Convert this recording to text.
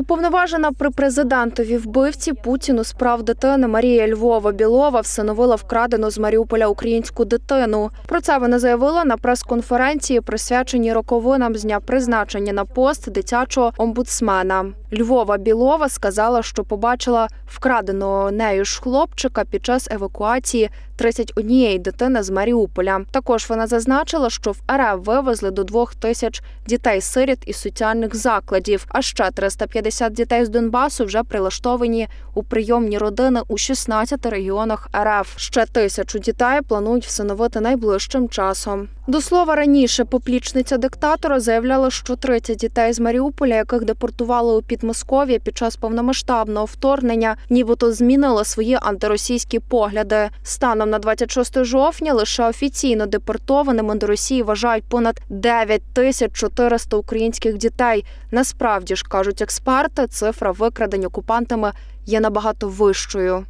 Уповноважена при президентові вбивці Путіну справ дитини Марія Львова Білова всиновила вкрадену з Маріуполя українську дитину. Про це вона заявила на прес-конференції, присвяченій роковинам з дня призначення на пост дитячого омбудсмена. Львова Білова сказала, що побачила вкраденого нею ж хлопчика під час евакуації 31 дитини з Маріуполя. Також вона зазначила, що в РФ вивезли до двох тисяч дітей-сиріт із соціальних закладів. А ще 350 дітей з Донбасу вже прилаштовані у прийомні родини у 16 регіонах РФ. Ще тисячу дітей планують всиновити найближчим часом. До слова, раніше поплічниця диктатора заявляла, що 30 дітей з Маріуполя, яких депортували у Підмосков'я під час повномасштабного вторгнення, нібито змінили свої антиросійські погляди. Станом на 26 жовтня лише офіційно депортованими до Росії вважають понад 9 тисяч 400 українських дітей. Насправді ж кажуть експерти, цифра викрадень окупантами є набагато вищою.